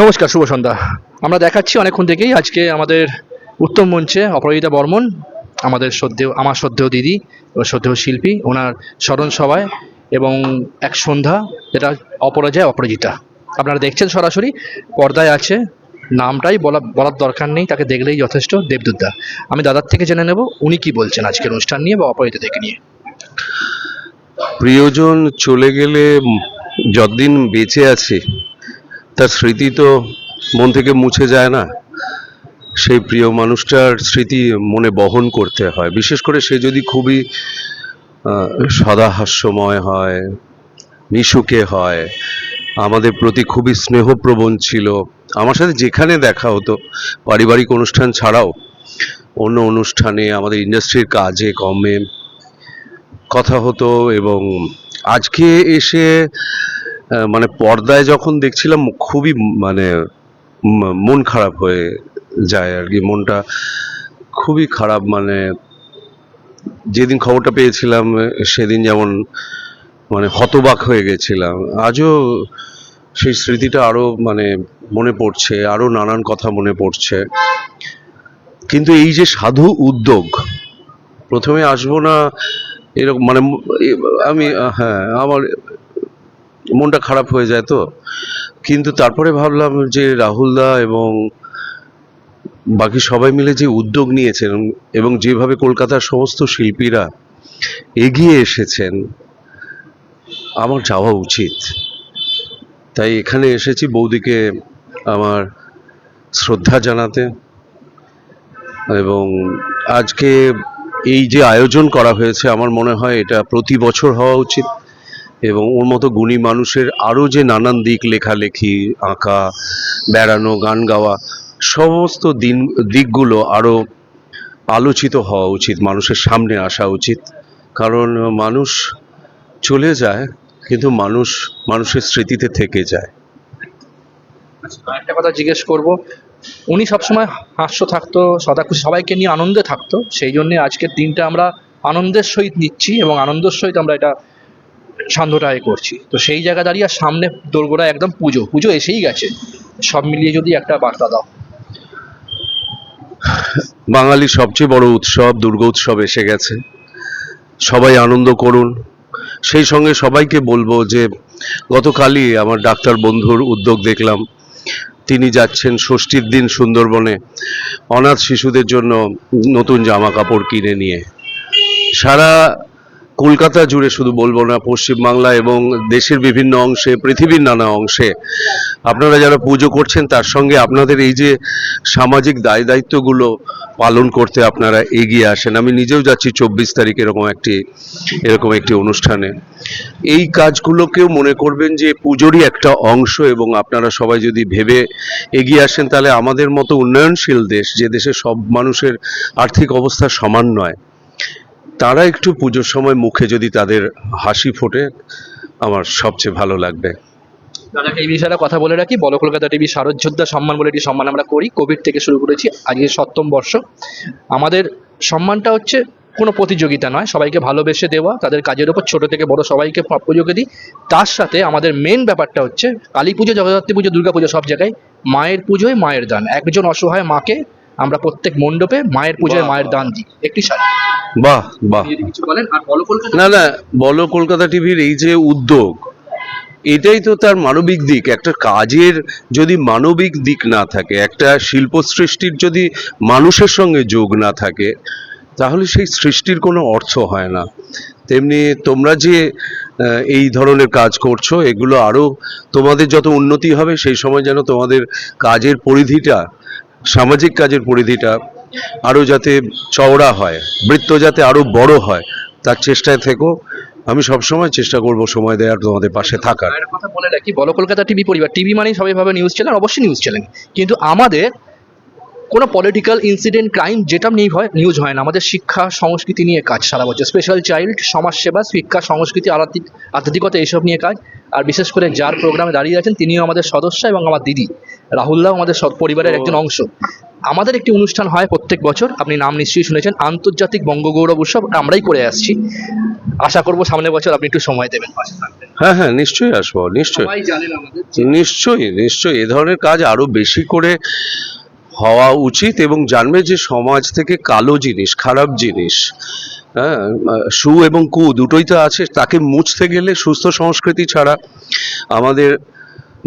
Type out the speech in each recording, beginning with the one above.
নমস্কার, শুভ সন্ধ্যা। আমরা দেখাচ্ছি অনেকক্ষণ থেকেই আজকে আমাদের উত্তম মঞ্চে অপরাজিতা বর্মন, আমাদের শ্রদ্ধেয় আমার শ্রদ্ধেয় দিদি ও শ্রদ্ধেয় শিল্পী, ওনার স্মরণ সভায় এবং এক সন্ধ্যা যেটা অপরাজয়, অপরাজিতা। আপনারা দেখছেন সরাসরি, পর্দায় আছে, নামটাই বলা বলার দরকার নেই, তাকে দেখলেই যথেষ্ট দেবদুদ্দা আমি দাদার থেকে জেনে নেব, উনি কি বলছেন আজকের অনুষ্ঠান নিয়ে বা অপরাজিতা থেকে নিয়ে। প্রিয়জন চলে গেলে, যতদিন বেঁচে আছে তার স্মৃতি তো মন থেকে মুছে যায় না। সেই প্রিয় মানুষটার স্মৃতি মনে বহন করতে হয়। বিশেষ করে সে যদি খুবই সদাহাস্যময় হয় মিশুকে হয়, আমাদের প্রতি খুবই স্নেহপ্রবণ ছিল। আমার সাথে যেখানে দেখা হতো, পারিবারিক অনুষ্ঠান ছাড়াও, অন্য অনুষ্ঠানে, আমাদের ইন্ডাস্ট্রির কাজে, কমে, কথা হতো এবং আজকে এসে মানে পর্দায় যখন দেখছিলাম, খুবই মানে মন খারাপ হয়ে যায় আর কি। মনটা খুবই খারাপ মানে যেদিন খবরটা পেয়েছিলাম, সেদিন যেমন মানে হতবাক হয়ে গেছিলাম। আজও সেই স্মৃতিটা আরও মানে মনে পড়ছে আরও নানান কথা মনে পড়ছে। কিন্তু এই যে সাধু উদ্যোগ, প্রথমে আসব না এরকম মানে আমি হ্যাঁ আমার মনটা খারাপ হয়ে যায় তো। কিন্তু তারপরে ভাবলাম যে রাহুলদা এবং বাকি সবাই মিলে যে উদ্যোগ নিয়েছেন এবং যেভাবে কলকাতার সমস্ত শিল্পীরা এগিয়ে এসেছেন, আমার যাওয়া উচিত। তাই এখানে এসেছি বৌদিকে আমার শ্রদ্ধা জানাতে এবং আজকে এই যে আয়োজন করা হয়েছে, আমার মনে হয় এটা প্রতি বছর হওয়া উচিত। এবং ওর মতো গুণী মানুষের আরও যে নানান দিক লেখালেখি, আঁকা, বেড়ানো, গান গাওয়া, সমস্ত দিন, দিকগুলো আরও আলোচিত হওয়া উচিত, মানুষের সামনে আসা উচিত। কারণ মানুষ চলে যায়, কিন্তু মানুষ মানুষের স্মৃতিতে থেকে যায়। একটা কথা জিজ্ঞেস করব। উনি সবসময় হাস্য থাকতো, সদা খুশি, সবাইকে নিয়ে আনন্দে থাকতো। সেই জন্য আজকের দিনটা আমরা আনন্দের সহিত নিচ্ছি এবং আনন্দের সহিত আমরা এটা সান্ধ্যটায় করছি। তো সেই জায়গা দাঁড়িয়ে সামনে দোরগোড়া একদম পুজো। পুজো এসেই গেছে। সব মিলিয়ে যদি একটা বার্তা দাও। বাঙালির সবচেয়ে বড় উৎসব দুর্গোৎসব এসে গেছে। সবাই আনন্দ করুন। সেই সঙ্গে সবাইকে বলব যে, গতকালই আমার ডাক্তার বন্ধুর উদ্যোগ দেখলাম। তিনি যাচ্ছেন ষষ্ঠীর দিন সুন্দরবনে। অনাথ শিশুদের জন্য নতুন জামা কাপড় কিনে নিয়ে। সারা কলকাতা জুড়ে শুধু বলব না, পশ্চিমবাংলা এবং দেশের বিভিন্ন অংশে, পৃথিবীর নানা অংশে। আপনারা যারা পুজো করছেন, তার সঙ্গে আপনাদের এই যে সামাজিক দায় দায়িত্বগুলো পালন করতে আপনারা এগিয়ে আসেন। আমি নিজেও যাচ্ছি চব্বিশ তারিখ এরকম একটি এরকম একটি অনুষ্ঠানে। এই কাজগুলোকেও মনে করবেন যে পুজোরই একটা অংশ এবং আপনারা সবাই যদি ভেবে এগিয়ে আসেন, তাহলে আমাদের মতো উন্নয়নশীল দেশ, যে দেশে সব মানুষের আর্থিক অবস্থা সমান নয় তারা একটু পুজোর সময় মুখে যদি তাদের হাসি ফোটে, আমার সবচেয়ে ভালো লাগবে। দাদাকে এই বিষয়ে কথা বলে রাখি, বল কলকাতা টিভি শারদযোদ্ধা সম্মান বলে একটি সম্মান আমরা করি। কোভিড থেকে শুরু করেছি, আজকে সপ্তম বর্ষ। আমাদের সম্মানটা হচ্ছে কোনো প্রতিযোগিতা নয়, সবাইকে ভালোবেসে দেওয়া, তাদের কাজের ওপর ছোট থেকে বড় সবাইকে পুজোকে দিই। তার সাথে আমাদের মেন ব্যাপারটা হচ্ছে কালী পুজো জগদ্ধাত্রী পুজো দুর্গা পুজো সব জায়গায় মায়ের পুজোয় মায়ের দান। একজন অসহায় মাকে আমরা প্রত্যেক মণ্ডপে মায়ের পুজোয় মায়ের দান দিই। একটি শাড়ি। বাহ বাহ। কিছু বলেন আর বল কলকাতা না না বলো কলকাতা টিভির এই যে উদ্যোগ এটাই তো তার মানবিক দিক। একটা কাজের যদি মানবিক দিক না থাকে একটা শিল্প সৃষ্টির যদি মানুষের সঙ্গে যোগ না থাকে তাহলে সেই সৃষ্টির কোনো অর্থ হয় না। তেমনি তোমরা যে এই ধরনের কাজ করছ এগুলো আরও তোমাদের যত উন্নতি হবে সেই সময় যেন তোমাদের কাজের পরিধিটা সামাজিক কাজের পরিধিটা আরও যাতে চওড়া হয়, বৃত্ত যাতে আরও বড় হয়, তার চেষ্টায় থেকো। আমি সবসময় চেষ্টা করব সময় দেওয়ার তোমাদের পাশে থাকার। কথা বলে রাখি, বলো কলকাতা টিভি পরিবার টিভি মানেই সবাই ভাবে নিউজ চ্যানেল অবশ্যই নিউজ চ্যানেল কিন্তু আমাদের কোনো পলিটিক্যাল ইনসিডেন্ট ক্রাইম যেটা নিয়ে হয় নিউজ হয় না। আমাদের শিক্ষা, সংস্কৃতি নিয়ে কাজ সারা বছর। স্পেশাল চাইল্ড সমাজসেবা শিক্ষা, সংস্কৃতি, আধ্যাত্মিক, আধ্যাত্মিকতা, এইসব নিয়ে কাজ। আর বিশেষ করে যার প্রোগ্রামে দাঁড়িয়ে আছেন তিনিও আমাদের সদস্য এবং আমার দিদি। রাহুলদাও আমাদের সৎ পরিবারের একজন অংশ। আমাদের একটি অনুষ্ঠান হয় প্রত্যেক বছর আপনি নাম নিশ্চয়ই শুনেছেন আন্তর্জাতিক বঙ্গগৌরব উৎসব আমরাই করে আসছি। আশা করব সামনের বছর আপনি একটু সময় দেবেন। হ্যাঁ হ্যাঁ নিশ্চয়ই আসব নিশ্চয়ই। নিশ্চয়ই নিশ্চয়ই এ ধরনের কাজ আরও বেশি করে হওয়া উচিত এবং জানবে যে সমাজ থেকে কালো জিনিস, খারাপ জিনিস হ্যাঁ সু এবং কু দুটোই তো আছে, তাকে মুছতে গেলে সুস্থ সংস্কৃতি ছাড়া আমাদের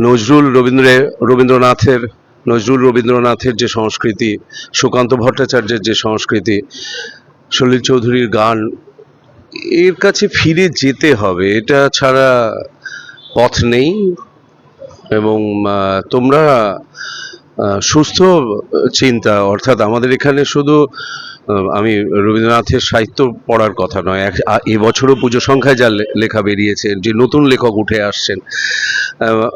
নজরুল রবীন্দ্রে, রবীন্দ্রনাথের, নজরুল রবীন্দ্রনাথের যে সংস্কৃতি, সুকান্ত ভট্টাচার্যের যে সংস্কৃতি, সলিল চৌধুরীর গান, এর কাছে ফিরে যেতে হবে, এটা ছাড়া পথ নেই এবং তোমরা সুস্থ চিন্তা, অর্থাৎ আমাদের এখানে শুধু আমি রবীন্দ্রনাথের সাহিত্য পড়ার কথা নয়, এক- এবছরও পুজো সংখ্যায় যা লেখা বেরিয়েছে যে নতুন লেখক উঠে আসছেন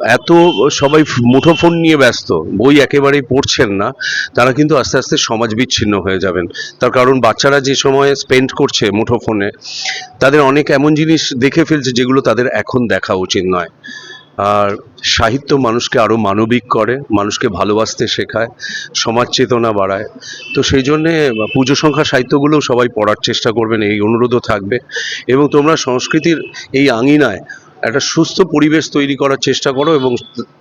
এত সবাই মুঠোফোন নিয়ে ব্যস্ত, বই একেবারেই পড়ছেন না, তারা কিন্তু আস্তে আস্তে সমাজ বিচ্ছিন্ন হয়ে যাবেন। তার কারণ বাচ্চারা যে সময়ে স্পেন্ড করছে মুঠোফোনে, তাদের অনেক এমন জিনিস দেখে ফেলছে যেগুলো তাদের এখন দেখা উচিত নয়। আর সাহিত্য মানুষকে আরও মানবিক করে, মানুষকে ভালোবাসতে শেখায়, সমাজ চেতনা বাড়ায়। তো সেই জন্যে পুজো সংখ্যা সাহিত্যগুলো সবাই পড়ার চেষ্টা করবেন, এই অনুরোধও থাকবে। এবং তোমরা সংস্কৃতির এই আঙিনায় একটা সুস্থ পরিবেশ তৈরি করার চেষ্টা করো এবং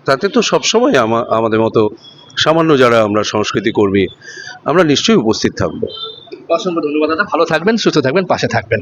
তাতে তো সবসময় আমাদের মতো সামান্য যারা আমরা সংস্কৃতি কর্মী, আমরা নিশ্চয়ই উপস্থিত থাকব। অসংখ্য ধন্যবাদ দাদা। ভালো থাকবেন, সুস্থ থাকবেন, পাশে থাকবেন।